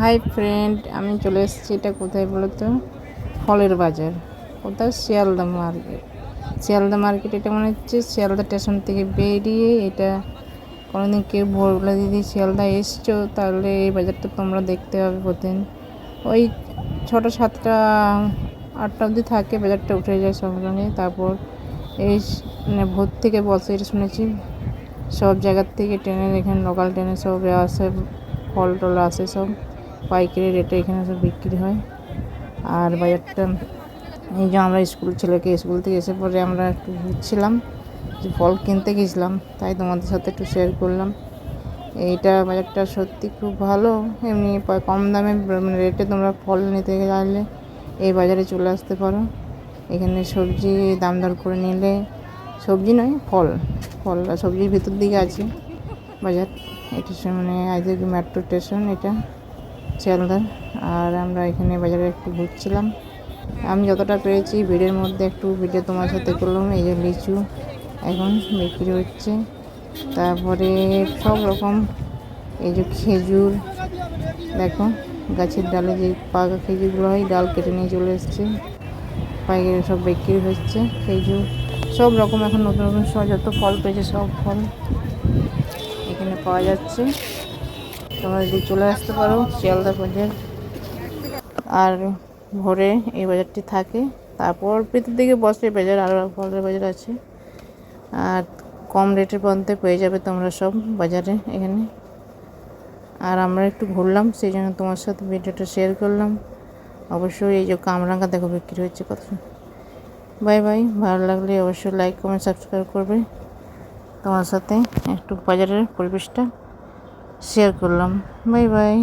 Hi friend, আমি চলে এসেছি, এটা কোথায় বলো তো ফলের বাজার। কোথাও শিয়ালদা মার্কেট। শিয়ালদা মার্কেট, এটা মনে হচ্ছে শিয়ালদা স্টেশন থেকে বেরিয়ে এটা কোনোদিন কেউ বলে, দিদি, শিয়ালদা এসছো, তাহলে এই বাজারটা তোমরা দেখতে পাবে প্রতিদিন। ওই ছটা সাতটা, আটটা অবধি থাকে, বাজারটা উঠে যায় সকালে তারপর এই মানে ভোর থেকে বসে এটা শুনেছি, সব জায়গার থেকে ট্রেনের, এখানে লোকাল ট্রেনে সব আসে ফল টল আসে সব। পাইকারি রেটে এখানে সব বিক্রি হয়। আর বাজারটা, এই যে আমরা স্কুল, ছেলেকে স্কুল থেকে এসে পরে আমরা একটু ঘুরছিলাম, যে ফল কিনতে গেছিলাম, তাই তোমাদের সাথে একটু শেয়ার করলাম। এইটা বাজারটা সত্যি খুব ভালো, এমনি কম দামে মানে রেটে তোমরা ফল নিতে চাইলে এই বাজারে চলে আসতে পারো। এখানে সবজি দাম দর করে নিলে, সবজি নয়, ফল। ফল সবজির ভিতর দিকে আছে বাজার। এটা সে মানে আজকে মেট্রো স্টেশন, এটা শিয়ালদার আর আমরা এখানে বাজারে একটু ঘুরছিলাম। আমি যতটা পেরেছি ভিড়ের মধ্যে একটু ভিডিও তোমার সাথে করলাম, এই যে লিচু এখন বিক্রি হচ্ছে। তারপরে সব রকম, এই যে খেজুর, দেখো, গাছের ডালে যে পাকা খেজুরগুলো হয়, ডাল কেটে নিয়ে চলে এসছে। পাইকারি সব বিক্রি হচ্ছে, খেজুর। সব রকম এখন নতুন নতুন, সব যত ফল পেয়েছে সব ফল। এখানে পাওয়া যাচ্ছে। তোমরা যদি চলে আসতে পারো, শিয়ালদা বাজার আর ভোরে এই বাজারটি থাকে। তারপর ভিতর দিকে বসে বাজার আরও ফলের বাজার আছে। আর কম রেটের পর্যন্ত পেয়ে যাবে তোমরা সব বাজারে এখানে। আর আমরা একটু ঘুরলাম, সেই জন্য তোমার সাথে ভিডিওটা শেয়ার করলাম। অবশ্যই এই যে কামরাঙ্গা দেখো বিক্রি হচ্ছে কত। বাই বাই, ভালো লাগলে অবশ্যই লাইক কমেন্ট সাবস্ক্রাইব করবে। তোমার সাথে একটু বাজারের পরিবেশটা শেয়ার করলাম। Bye bye